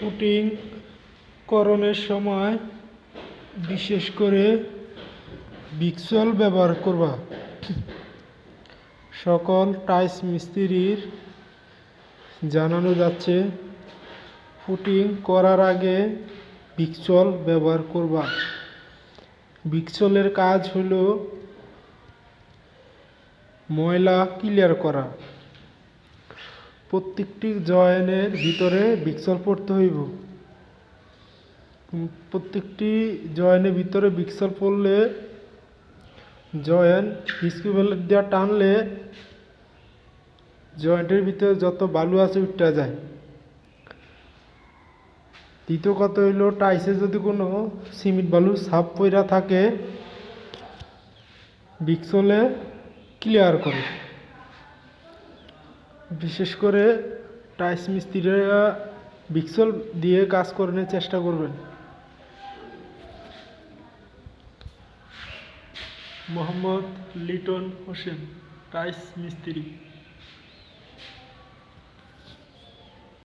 Putting করণের সময় বিশেষ করে বিক্সল ব্যবহার করবা। সকল টাইস মিস্ত্রির জানানো যাচ্ছে ফুটিং করার আগে বিক্সল ব্যবহার করবা। বিক্সলের কাজ হলো ময়লা ক্লিয়ার করা। প্রত্যেকটি জয়েনের ভিতরে বিক্সল পড়তে হইব। প্রত্যেকটি জয়েনের ভিতরে বিক্সল পড়লে জয়েন স্ক্রুবেলের দিয়ে টানলে জয়েন্টের ভিতরে যত বালু আছে উঠতে যায়। দ্বিতীয় কথা হইল, টাইসে যদি কোনো সিমেন্ট বালু সাপ পইরা থাকে, বিক্সলে ক্লিয়ার করে। বিশেষ করে টাইস মিস্ত্রিরা বিক্সল দিয়ে কাজ করানোর চেষ্টা করবেন। মোহাম্মদ লিটন হোসেন টাইস মিস্ত্রি।